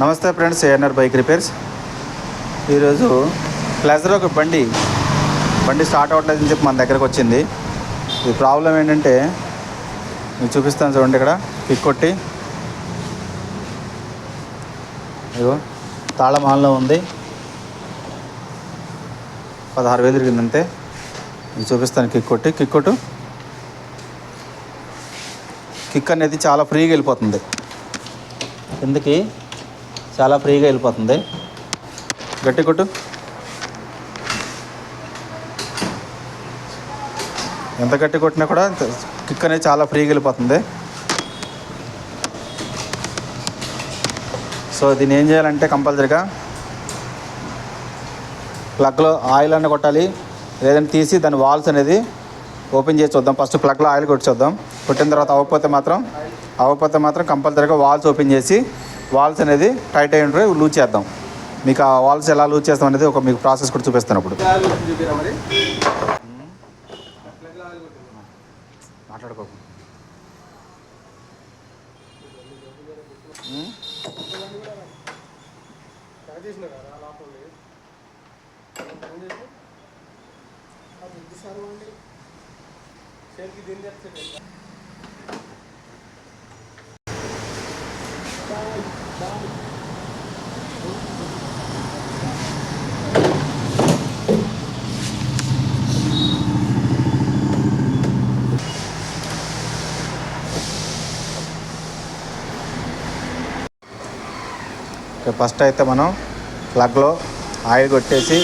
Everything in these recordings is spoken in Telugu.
నమస్తే friends A N R bike repairs ఈరోజు ప్లెజర్ ఒక బండి బండి స్టార్ట్ అవ్వట్లేదని చెప్పి మన దగ్గరకు వచ్చింది. ఈ ప్రాబ్లం ఏంటంటే మీకు చూపిస్తాను చూడండి ఇక్కడ పిక్ కొట్టి. ఇదిగో తాళం ఆన్లో ఉంది. పదహారు వేలు తిరిగింది అంతే. మీకు చూపిస్తాను కిక్ కొట్టి కిక్ కొట్టు. కిక్ అనేది చాలా ఫ్రీగా వెళ్ళిపోతుంది. ఎందుకు? చాలా ఫ్రీగా వెళ్ళిపోతుంది. గట్టి కొట్టు. ఎంత గట్టి కొట్టినా కూడా కిక్ అనేది చాలా ఫ్రీగా వెళ్ళిపోతుంది. సో దీన్ని ఏం చేయాలంటే కంపల్సరీగా ప్లగ్లో ఆయిల్ అన్న కొట్టాలి. లేదంటే తీసి దాని వాల్స్ అనేది ఓపెన్ చేసి చూద్దాం. ఫస్ట్ ప్లగ్లో ఆయిల్ కొట్టి చూద్దాం. కొట్టిన తర్వాత అవ్వకపోతే మాత్రం అవ్వకపోతే మాత్రం కంపల్సరీగా వాల్స్ ఓపెన్ చేసి వాల్స్ అనేది టైట్ అయి ఉంటే లూజ్ చేద్దాం. మీకు ఆ వాల్స్ ఎలా లూజ్ చేస్తాం అనేది ఒక మీకు ప్రాసెస్ కూడా చూపిస్తాను ఇప్పుడు మాట్లాడుకో ఓకే, ఫస్ట్ అయితే మనం ప్లగ్లో ఆయిల్ కొట్టేసి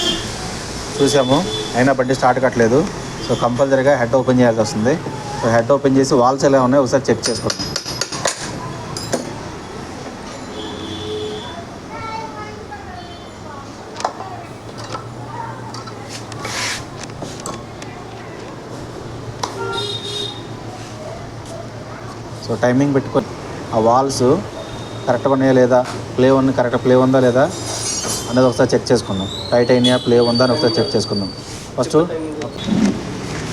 చూసాము. అయినా బండి స్టార్ట్ కట్టలేదు సో కంపల్సరీగా హెడ్ ఓపెన్ చేయాల్సి వస్తుంది. సో హెడ్ ఓపెన్ చేసి వాల్స్ ఎలా ఉన్నాయో ఒకసారి చెక్ చేసుకోండి సో టైమింగ్ పెట్టుకొని ఆ వాల్స్ కరెక్ట్గా ఉన్నాయా లేదా? ప్లే ఉంది కరెక్ట్ ప్లే ఉందా లేదా అనేది ఒకసారి చెక్ చేసుకుందాం. టైట్ అయినాయా ప్లే ఉందా అని ఒకసారి చెక్ చేసుకుందాం. ఫస్ట్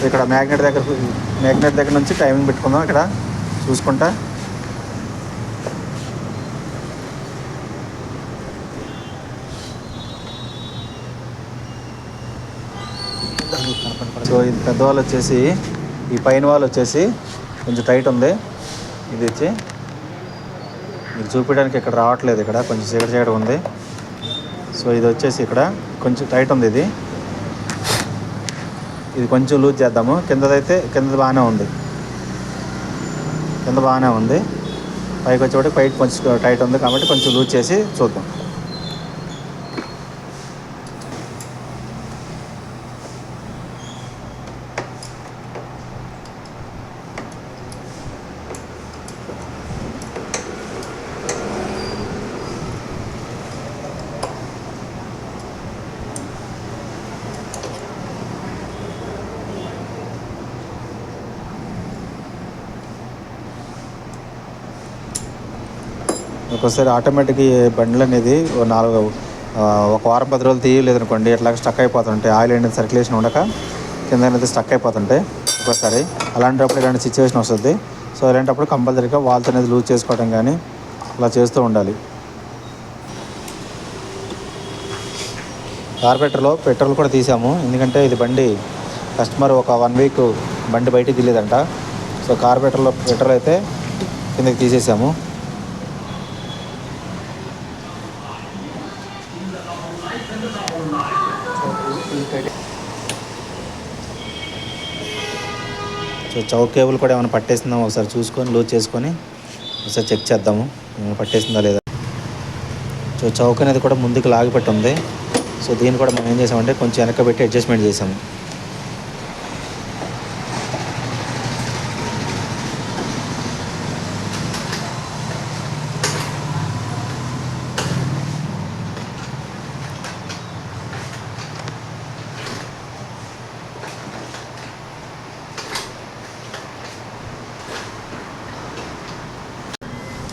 ఇక్కడ మ్యాగ్నెట్ దగ్గర మ్యాగ్నెట్ దగ్గర నుంచి టైమింగ్ పెట్టుకుందాం ఇక్కడ. చూసుకుంటా. సో ఇది పెద్దవాళ్ళు వచ్చేసి ఈ పైన వాళ్ళు వచ్చేసి కొంచెం టైట్ ఉంది. ఇది వచ్చి. మీకు చూపించడానికి ఇక్కడ రావట్లేదు ఇక్కడ. కొంచెం చీకటి చీకటి ఉంది. సో ఇది వచ్చేసి ఇక్కడ. కొంచెం టైట్ ఉంది ఇది. ఇది కొంచెం లూజ్ చేద్దాము. కిందదైతే కింద బాగానే ఉంది. కింద బాగానే ఉంది. పైకి వచ్చేవాడికి పైకి కొంచెం టైట్ ఉంది కాబట్టి కొంచెం లూజ్ చేసి చూద్దాం. ఒకసారి ఆటోమేటిక్ బండ్లు అనేది నాలుగు ఒక వారం పది రోజులు తీయలేదనుకోండి స్టక్ అయిపోతుంటాయి ఆయిల్ అనేది సర్క్యులేషన్ ఉండక కింద అనేది స్టక్ అయిపోతుంటాయి ఒక్కోసారి అలాంటప్పుడు ఇలాంటి సిచ్యువేషన్ వస్తుంది. సో ఇలాంటప్పుడు కంపల్సరీగా వాళ్ళతో అనేది లూజ్ చేసుకోవడం కానీ అలా చేస్తూ ఉండాలి. కార్పెటర్లో పెట్రోల్ కూడా తీసాము. ఎందుకంటే ఇది బండి కస్టమర్ ఒక వన్ వీక్ బండి బయటికి తెలియదంట సో కార్పెటర్లో పెట్రోల్ అయితే కిందకి తీసేసాము. సో చౌక్ కేబుల్ కూడా ఏమైనా పట్టేసిందా ఒకసారి చూసుకొని లూజ్ చేసుకొని ఒకసారి చెక్ చేద్దాము. ఏమైనా పట్టేసిందా లేదా? సో చౌక్ అనేది కూడా ముందుకు లాగిపెట్టి ఉంది. సో దీన్ని కూడా మనం ఏం చేసామంటే కొంచెం వెనక పెట్టి అడ్జస్ట్మెంట్ చేసాము.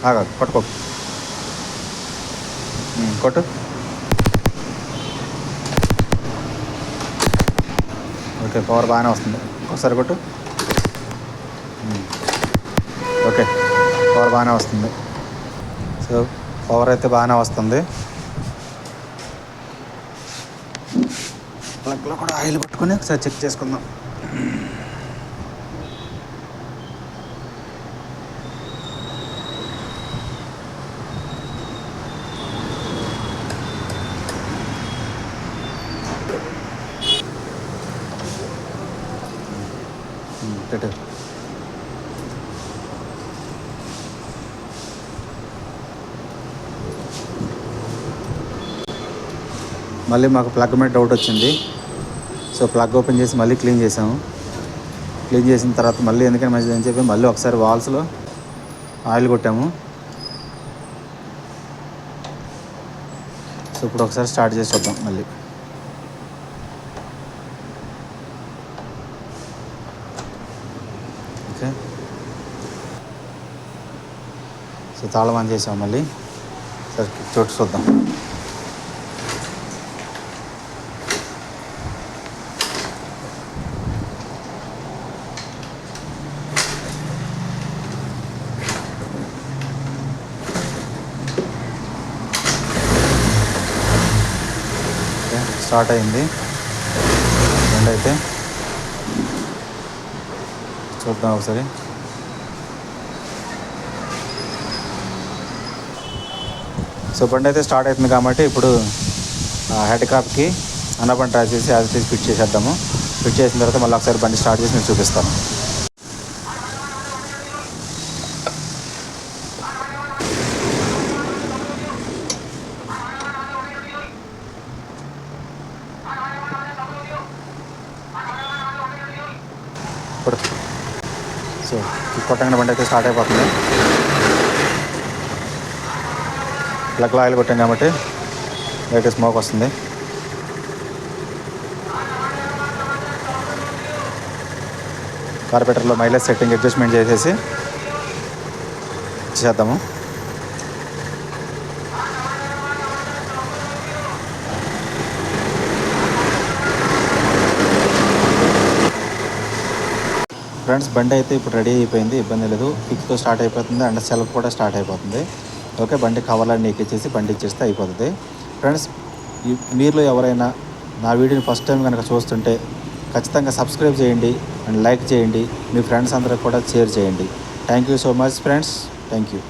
ఆగా పట్టుకో. ఉమ్, కొట్టు. ఓకే పవర్ బాగానే వస్తుంది. ఒకసారి కొట్టు. ఓకే పవర్ బాగానే వస్తుంది. సో పవర్ అయితే బాగానే వస్తుంది. ప్లగ్లో కూడా ఆయిల్ పట్టుకొని ఒకసారి చెక్ చేసుకుందాం. పెట్టు. మళ్ళీ మాకు ప్లగ్ మీద డౌట్ వచ్చింది. సో ప్లగ్ ఓపెన్ చేసి మళ్ళీ క్లీన్ చేసాము. క్లీన్ చేసిన తర్వాత మళ్ళీ ఎందుకని మంచిది అని చెప్పి మళ్ళీ ఒకసారి వాల్స్లో ఆయిల్ కొట్టాము. సో ఇప్పుడు ఒకసారి స్టార్ట్ చేసి చూద్దాం మళ్ళీ ఓకే సో తాళం ఆన్ చేసాం మళ్ళీ. సరే చోటు చూద్దాం. స్టార్ట్ అయింది. రెండైతే. అయితే చూద్దాం ఒకసారి. సో బండి అయితే స్టార్ట్ అవుతుంది కాబట్టి ఇప్పుడు హెడ్ కాప్కి అన్నబండి ట్రై చేసి యాజ్ ఇట్ ఫిట్ చేసేద్దాము. ఫిట్ చేసిన తర్వాత మళ్ళీ ఒకసారి బండి స్టార్ట్ చేసి మీకు చూపిస్తాను. ఇప్పుడు సో కొట్టంగా బండి అయితే స్టార్ట్ అయిపోతుంది. ప్లగ్లో ఆయిల్ కొట్టాం కాబట్టి లైట్ స్మోక్ వస్తుంది. కార్పెటర్లో మైలేజ్ సెట్టింగ్ అడ్జస్ట్మెంట్ చేసేసి చేద్దాము. ఫ్రెండ్స్ బండి అయితే ఇప్పుడు రెడీ అయిపోయింది ఇబ్బంది లేదు. కిక్తో స్టార్ట్ అయిపోతుంది అండ్ సెల్ఫ్ కూడా స్టార్ట్ అయిపోతుంది. ఓకే బండి కవర్లన్నీ ఎక్కించేసి బండి ఇచ్చేస్తే అయిపోతుంది. ఫ్రెండ్స్ మీరులో ఎవరైనా నా వీడియోని ఫస్ట్ టైం కనుక చూస్తుంటే ఖచ్చితంగా సబ్స్క్రైబ్ చేయండి అండ్ లైక్ చేయండి. మీ ఫ్రెండ్స్ అందరికి కూడా షేర్ చేయండి. Thank you so much friends thank you